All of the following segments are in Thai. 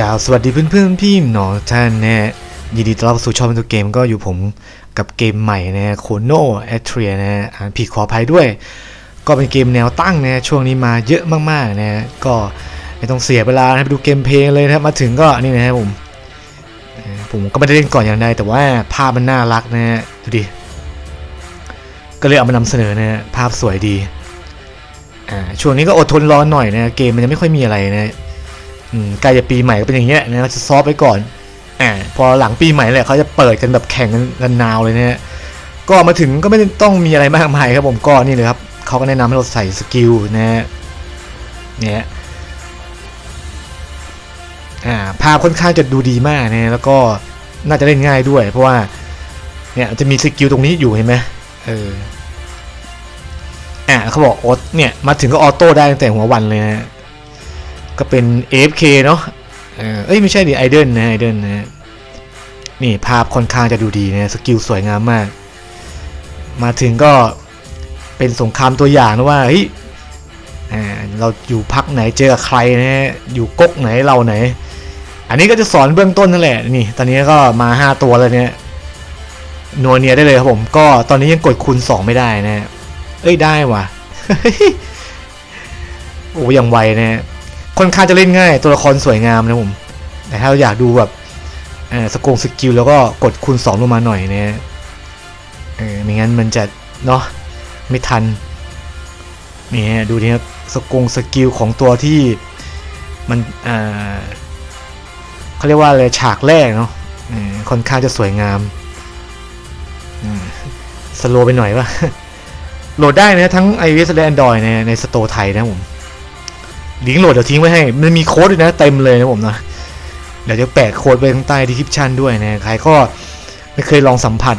กล่าวสวัสดีเพื่อนๆพี่หนอท่านนะยินดีต้อนรับสู่ช่องเป็นตัวเกมก็อยู่ผมกับเกมใหม่นะโคโนแอทเรียนะอ่านผิดขออภัยด้วย ก็เป็นเกมแนวตั้งนะช่วงนี้มาเยอะมากๆนะก็ไม่ต้องเสียเวลานะไปดูเกมเพลงเลยนะมาถึงก็นี่นะครับผมผมก็ไม่ได้เล่นก่อนอย่างใดแต่ว่าภาพมันน่ารักนะดูดิก็เลยเอามานำเสนอนะภาพสวยดีอ่าช่วงนี้ก็อดทนรอหน่อยนะเกมมันยังไม่ค่อยมีอะไรนะ ใกล้จะปีใหม่ก็เป็นอย่างเงี้ยนะจะซอฟไปก่อนอ่าพอหลังปีใหม่แหละเขาจะเปิดกันแบบแข่งกันกันนาวเลยนะฮะก็มาถึงก็ไม่ต้องมีอะไรมากมายครับผมก็นี่เลยครับเขาก็แนะนำให้เราใส่สกิลนะเนี่ยอ่าภาพค่อนข้างจะดูดีมากนะแล้วก็น่าจะเล่นง่ายด้วย เพราะว่าเนี่ยจะมีสกิลตรงนี้อยู่เห็นไหมเอออ่าเขาบอกออเนี่ยมาถึงก็ออโต้ได้ตั้งแต่หัววันเลยนะ ก็เป็น AFK เนาะเอ้ยไม่ใช่ดิไอเดนนะไอเดนนะนี่ภาพค่อนข้างจะดูดีนะสกิลสวยงามมาก มาถึงก็เป็นสงครามตัวอย่างนะว่าเฮ้ยเราอยู่พักไหนเจอกับใครนะอยู่ก๊กไหนเราไหน อันนี้ก็จะสอนเบื้องต้นนั่นแหละนี่ ตอนนี้ก็มา 5 ตัวแล้วเนี่ยนัวเนียได้เลยครับผมก็ตอนนี้ยังกดคูณ 2 ไม่ได้นะ เอ้ยได้ว่ะโอ้ยังไวนะ ค่อนข้างจะเล่นง่าย ตัวละครสวยงามนะผมแต่ถ้าเราอยากดูแบบสกงสกิลแล้วก็กดคูณ2ลงมาหน่อยนะเออไม่งั้นมันจะเนาะไม่ทันนี่ฮะดูนี่ครับสกงสกิลของตัวที่มันอ่าเขาเรียกว่าอะไรฉากแรกเนาะค่อนข้างจะสวยงามสโลไปหน่อยว่าโหลดได้นะทั้ง iOS และ Android ในในสโตร์ไทยนะผม ลิงก์โหลดเดี๋ยวทิ้งไว้ให้ มันมีโค้ดด้วยนะเต็มเลยนะผมนะ เดี๋ยวจะแปะโค้ดไว้ข้างใต้ดีคริปชันด้วยนะ ใครก็ไม่เคยลองสัมผัส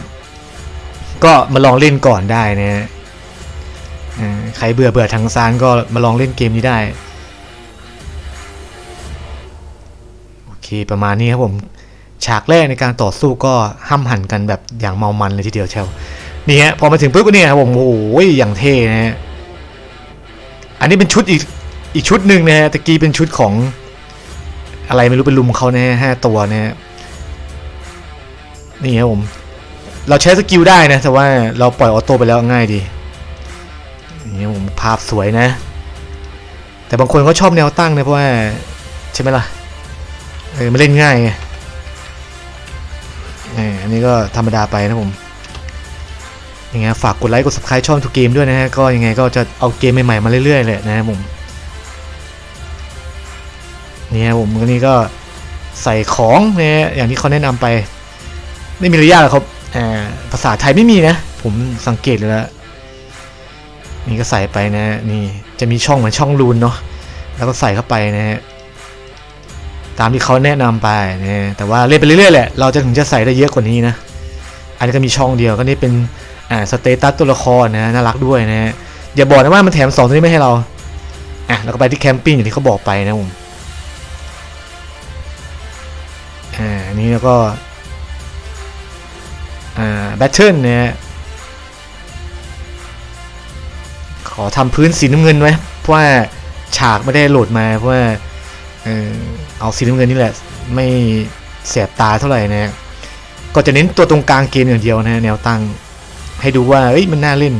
ก็มาลองเล่นก่อนได้นะอ่าใครเบื่อเบื่อทางซานก็มาลองเล่นเกมนี้ได้ โอเคประมาณนี้ครับผม ฉากแรกในการต่อสู้ก็ห้ำหั่นกันแบบอย่างเมามันเลยทีเดียวเชียวนี่ฮะพอมาถึงปุ๊บก็เนี่ยครับผมโอ้โหอย่างเท่นะฮะอันนี้เป็นชุดอีก อีกชุดหนึ่งนะฮะตะกี้เป็นชุดของอะไรไม่รู้เป็นลุมเขานะฮะห้าตัวนะฮะนี่ครับผม เราใช้สกิลได้นะ แต่ว่าเราปล่อยออโต้ไปแล้วง่ายดีนี่ผมภาพสวยนะ แต่บางคนก็ชอบแนวตั้งนะเพราะว่า ใช่ไหมล่ะเออมันเล่นง่ายไงอออันนี้ก็ธรรมดาไปนะผมยังไงฝากกดไลค์กด subscribe ช่องทุกเกมด้วยนะฮะ ก็ยังไงก็จะเอาเกมใหม่ๆมาเรื่อยๆเลยนะครับผม นี่ยผมก็นี่ก็ใส่ของเนี่ยอย่างที่เขาแนะนำไป ไม่มีระยะหรอกครับอ่าภาษาไทยไม่มีนะ ผมสังเกตเลยล้วนี่ก็ใส่ไปนะนี่จะมีช่องเหมือนช่องรูนเนาะแล้วก็ใส่เข้าไปนะฮะตามที่เขาแนะนำไปนะแต่ว่าเล่นไปเรื่อยๆแหละเราจะถึงจะใส่ได้เยอะกว่านี้นะ อันนี้ก็มีช่องเดียวก็นี่เป็นอ่าสเตตัสตัวละครนะน่ารักด้วยนะฮะอย่าบอกนะว่ามันแถมสองตัวนี้ไม่ให้เราอะแล้วก็ไปที่แคมปิ้งอย่างที่เขาบอกไปนะผม อันนี้แล้วก็แบทเทิลเนี่ยขอทำพื้นสีน้ำเงินไว้เพราะว่าฉากไม่ได้โหลดมาเพราะว่าเอาสีน้ำเงินนี่แหละ ไม่เสียบตาเท่าไหร่นะก็จะเน้นตัวตรงกลางเกมอย่างเดียวนะแนวตั้งให้ดูว่าเอ้ยมันน่าเล่น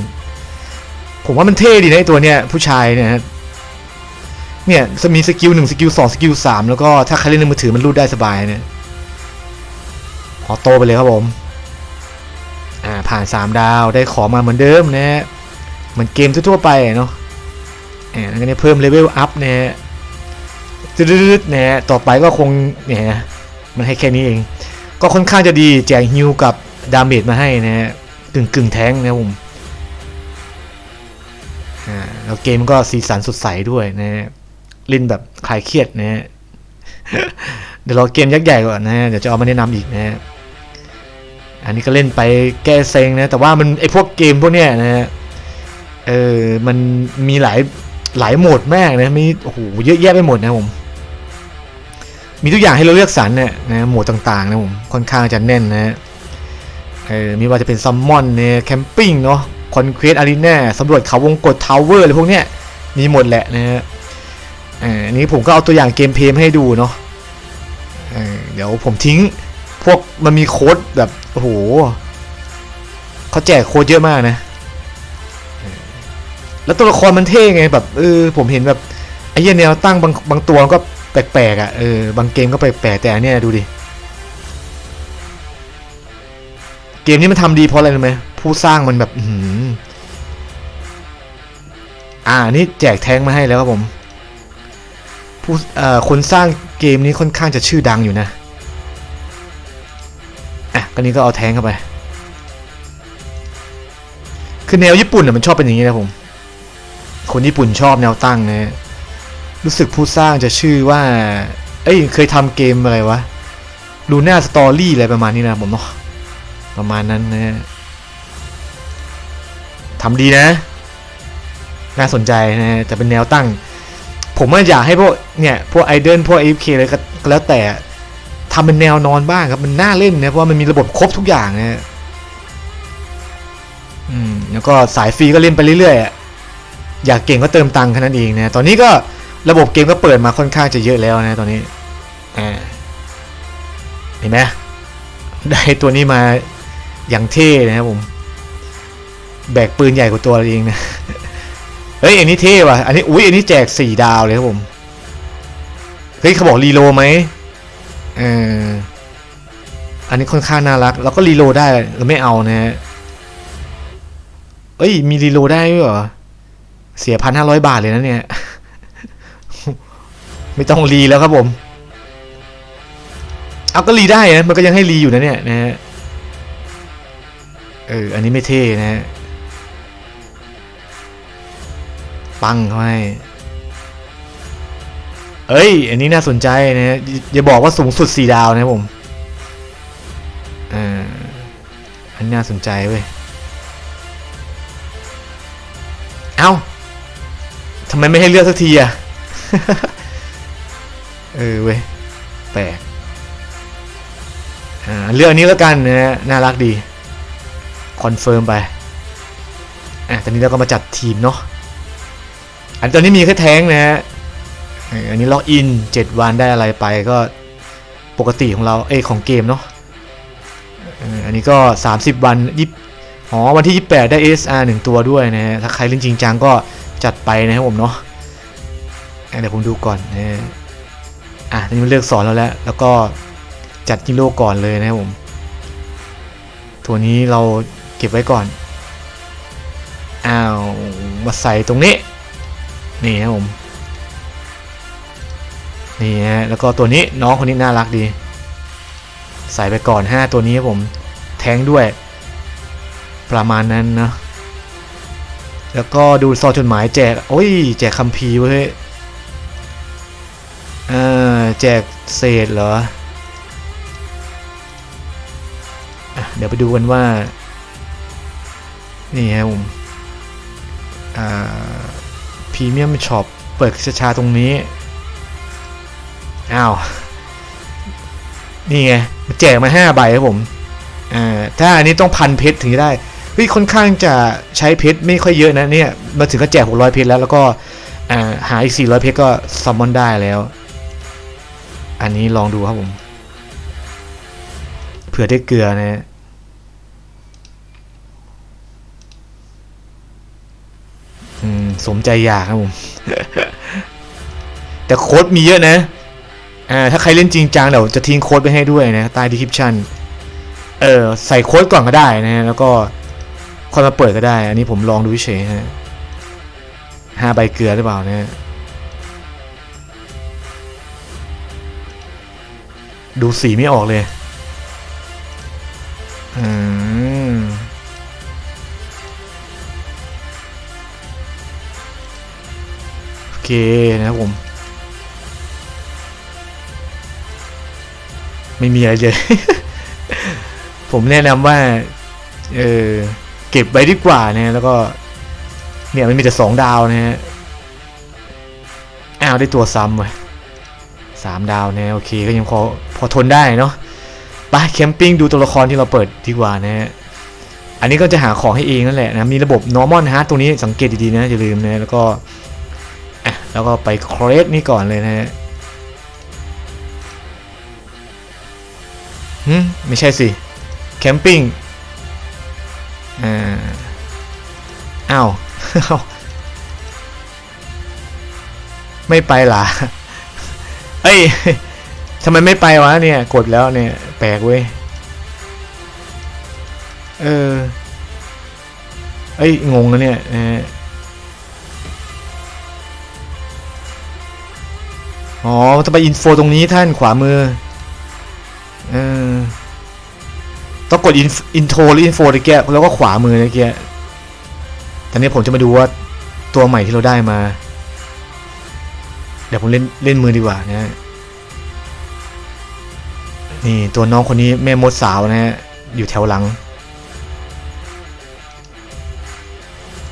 ผมว่ามันเท่ดีนะไอตัวเนี้ยผู้ชายเนี่ยเนี่ยจะมีสกิลหนึ่งสกิลสองสกิลสามแล้วก็ถ้าใครเล่นในมือถือมันรูดได้สบายเนี่ย ออโต้ไปเลยครับผม อ่าผ่านสามดาวได้ของมาเหมือนเดิมนะฮะเหมือนเกมทั่วๆไปเนาะอ่าแล้วก็เนี่ยเพิ่มเลเวลอัพนะฮะตืดๆนะฮะต่อไปก็คงเนี่ยมันให้แค่นี้เอง ก็ค่อนข้างจะดีแจกฮิวกับดาเมจมาให้นะฮะกึ่งกึ่งแท้งนะผมอ่าแล้วเกมก็สีสันสดใสด้วยนะฮะเล่นแบบคลายเครียดนะฮะเดี๋ยวรอเกมยักษ์ใหญ่ก่อนนะฮะเดี๋ยวจะเอามาแนะนำอีกนะฮะ อันนี้ก็เล่นไปแก้เซ็งนะ แต่ว่ามันไอพวกเกมพวกเนี้ยนะฮะ เออ มันมีหลายหลายโหมดมากนะ มีโอ้โหเยอะแยะไปหมดนะผม มีทุกอย่างให้เราเลือกสรรเนี่ยนะโหมดต่างๆนะผม ค่อนข้างจะแน่นนะฮะเออ มีว่าจะเป็นซัมมอนเนี่ยแคมปิ้งเนาะคอนเควสอารีนาสำรวจเขาวงกตทาวเวอร์อะไรพวกเนี้ย มีหมดแหละนะฮะอ่าอันนี้ผมก็เอาตัวอย่างเกมเพลย์ให้ดูเนาะเดี๋ยวผมทิ้ง พวกมันมีโค้ดแบบโอ้โหเขาแจกโค้ดเยอะมากนะ แล้วตัวละครมันเท่ไงแบบเออผมเห็นแบบไอ้เหี้ยแนวตั้งบางบางตัวก็แปลกๆอะเออบางเกมก็แปลกๆแต่อันเนี้ยดูดิเกมนี้มันทำดีเพราะอะไรรู้ไหมผู้สร้างมันแบบอือ่านี่แจกแท้งมาให้แล้วครับผมผู้เอ่อคนสร้างเกมนี้ค่อนข้างจะชื่อดังอยู่นะ ก็นี้ก็เอาแทงเข้าไป คือแนวญี่ปุ่นอะมันชอบเป็นอย่างนี้นะผม คนญี่ปุ่นชอบแนวตั้งนะรู้สึกผู้สร้างจะชื่อว่า เอ้ยเคยทำเกมอะไรวะลูน่าสตอรี่อะไรประมาณนี้นะผมเนาะประมาณนั้นนะทำดีนะ น่าสนใจนะจะเป็นแนวตั้ง ผมว่อยากให้พวกเนี่ย พวกไอเดนพวกเอฟเคอะไรก็แล้วแต่ ทำเป็นแนวนอนบ้างครับ มันน่าเล่นนะเพราะว่ามันมีระบบครบทุกอย่างนะอืมแล้วก็สายฟรีก็เล่นไปเรื่อยๆอะอยากเก่งก็เติมตังค์แค่นั้นเองนะตอนนี้ก็ระบบเกมก็เปิดมาค่อนข้างจะเยอะแล้วนะตอนนี้อ่าเห็นไหมได้ตัวนี้มาอย่างเท่นะครับผมแบกปืนใหญ่กว่าตัวเราเองนะ เฮ้ยอันนี้เท่ว่ะ อันนี้อุ้ยอันนี้แจกสี่ดาวเลยครับผม เฮ้ยเขาบอกรีโลไหม เอออันนี้ค่อนข้างน่ารัก แล้วก็รีโลได้เราไม่เอานะฮะเอ้ย มีรีโลได้ด้วยเหรอ เสียพันห้าร้อยบาทเลยนะเนี่ย ไม่ต้องรีแล้วครับผม เอาก็รีได้นะ มันก็ยังให้รีอยู่นะเนี่ยนะฮะ เออ อันนี้ไม่เท่นะฮะ ปังเขาให้ เอ้ย อันนี้น่าสนใจนะฮะอย่าอย่าบอกว่าสูงสุดสี่ดาวนะผมอ่าอันนี้น่าสนใจเว้ย เอ้าทำไมไม่ให้เลือกสักทีอะเออเว้ย แปลกอ่าเลือกอันนี้แล้วกันนะฮะน่ารักดี คอนเฟิร์มไปอะตอนนี้เราก็มาจัดทีมเนาะอันตอนนี้มีแค่แท้งนะฮะ อันนี้ล็อกอิน 7 วันได้อะไรไปก็ปกติของเราเอของเกมเนาะอันนี้ก็ 30 วันยิบอ๋อวันที่ 28 ได้ SR 1 ตัวด้วยนะฮะถ้าใครเล่นจริงจังก็จัดไปนะครับผมเนาะเดี๋ยวผมดูก่อนนะฮะอะตอนนี้มันเลือกสอนแล้วแหละแล้วก็จัดกิโลก่อนเลยนะครับผม ตัวนี้เราเก็บไว้ก่อนอ้าวมาใส่ตรงนี้ นี่ครับผม นี่ฮะแล้วก็ตัวนี้น้องคนนี้น่ารักดี ใส่ไปก่อน 5 ตัวนี้ผมแทงด้วย ประมาณนั้นนะแล้วก็ดูซองจดหมายแจก โอ้ย แจกคัมภีร์เว้ยเออแจกเศษเหรออเดี๋ยวไปดูกันว่า นี่ครับผมอ่าพรีเมียมช็อปเปิดช้าตรงนี้ อ้าว นี่ไงแจกมา5ใบครับผมอ่าถ้าอันนี้ต้องพันเพชรถึงจะได้เฮ้ยค่อนข้างจะใช้เพชรไม่ค่อยเยอะนะเนี่ยมาถึงก็แจก600เพชรแล้วแล้วก็อ่าหาอีก400เพชรก็ซัมมอนได้แล้ว อันนี้ลองดูครับผมเผื่อได้เกลือนะฮะสมใจอยากครับผม แต่โค้ดมีเยอะนะ อ่าถ้าใครเล่นจริงจังเดี๋ยวจะทิ้งโค้ดไปให้ด้วยนะใต้ดีคริปชันเออใส่โค้ดก่อนก็ได้นะแล้วก็ค่อยมาเปิดก็ได้ อันนี้ผมลองดูเฉยฮะห้าใบเกลือหรือเปล่านะดูสีไม่ออกเลย อืม โอเคนะครับผม ไม่มีอะไรเลย ผมแนะนำว่า เออเก็บไว้ดีกว่านะแล้วก็ เนี่ยมันมีแต่สองดาวนะฮะอ้าวได้ตัวซ้ำเว้ยสามดาวนะโอเคก็ยังพอพอทนได้เนาะไปแคมปิ้งดูตัวละครที่เราเปิดดีกว่านะฮะอันนี้ก็จะหาของให้เองนั่นแหละนะมีระบบ normal hard ตรงนี้สังเกตดีๆนะอย่าลืมนะแล้วก็อะแล้วก็ไปเครสนี่ก่อนเลยนะฮะ หืมไม่ใช่สิแคมปิ้งอ่าอ้าวไม่ไปหรอเอ้ยทำไมไม่ไปวะเนี่ย กดแล้วเนี่ย แปลกเว้ย เออ เอ้ย งงแล้วเนี่ยเอออ๋อจะไปอินโฟตรงนี้ท่านขวามือ เออต้องกดอินโทรหรืออินโฟตะเกียแล้วก็ขวามือตะเกียตอนนี้ผมจะมาดูว่าตัวใหม่ที่เราได้มา เดี๋ยวผมเล่นเล่นมือดีกว่านะฮะนี่ตัวน้องคนนี้แม่มดสาวนะฮะอยู่แถวหลัง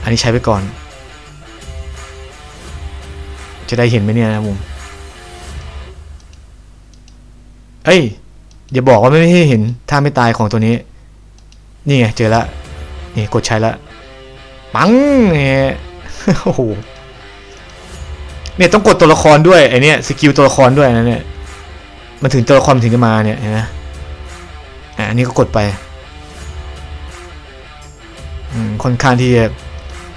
อันนี้ใช้ไปก่อน จะได้เห็นไหมเนี่ยนะผมเอ้ย อย่าบอกว่าไม่ให้เห็นท่าไม่ตายของตัวนี้ นี่ไงเจอละนี่กดใช้ละปังเนี่ยโอ้โหเนี่ยต้องกดตัวละครด้วยไอเนี่ยสกิลตัวละครด้วยนะเนี่ยมันถึงตัวละครถึงจะมาเนี่ยเห็นไหมอะอันนี้ก็กดไปอืมค่อนข้างที่จะ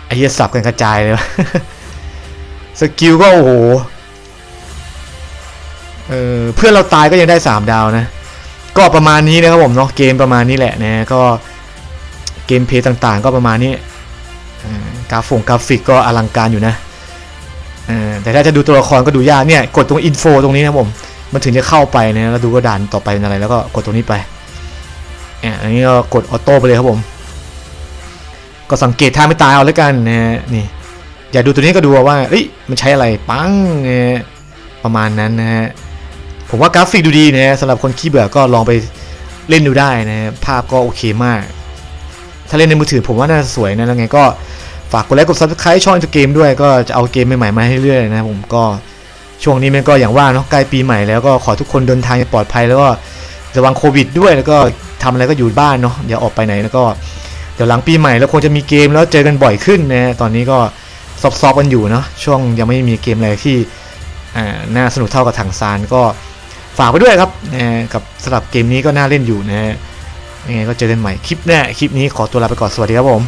ไอ้เหี้ยสับกันกระจายเลยวะสกิลก็โอ้โหเออเพื่อนเราตายก็ยังได้สามดาวนะ ก็ประมาณนี้นะครับผมเนาะเกมประมาณนี้แหละนะก็เกมเพย์ต่างๆ ก็ประมาณนี้กราฟงกราฟิกก็อลังการอยู่นะแต่ถ้าจะดูตัวละครก็ดูยากเนี่ยกดตรงอินโฟตรงนี้นะผมมันถึงจะเข้าไปนะแล้วดูก็ด่านต่อไปเป็นอะไรแล้วก็กดตรงนี้ไปอันนี้ก็กดออโต้ไปเลยครับผม ก็สังเกตท่าไม่ตายเอาแล้วกันนะนี่อย่าดูตัวนี้ก็ดูว่าเอ้ยมันใช้อะไรปังประมาณนั้นนะฮะ ผมว่ากราฟิกดูดีนะสำหรับคนขี้เบื่อก็ลองไปเล่นดูได้นะภาพก็โอเคมาก ถ้าเล่นในมือถือผมว่าน่าจะสวยนะแล้วไงก็ฝากกดไลค์กด subscribe ช่องตัวเกมด้วยก็จะเอาเกมใหม่ๆมาให้เรื่อยนะผมก็ช่วงนี้มันก็อย่างว่าเนาะใกล้ปีใหม่แล้วก็ขอทุกคนเดินทางปลอดภัยแล้วก็ระวังโควิดด้วยแล้วก็ทำอะไรก็อยู่บ้านเนาะอย่าออกไปไหนแล้วก็เดี๋ยวหลังปีใหม่แล้วคงจะมีเกมแล้วเจอกันบ่อยขึ้นนะตอนนี้ก็ซอฟๆกันอยู่เนาะช่วงยังไม่มีเกมอะไรที่น่าสนุกเท่ากับถังซานก็ ฝากไปด้วยครับนะกับสำหรับเกมนี้ก็น่าเล่นอยู่นะฮะยังไงก็เจอกันใหม่คลิปหน้าคลิปนี้ขอตัวลาไปก่อนสวัสดีครับผม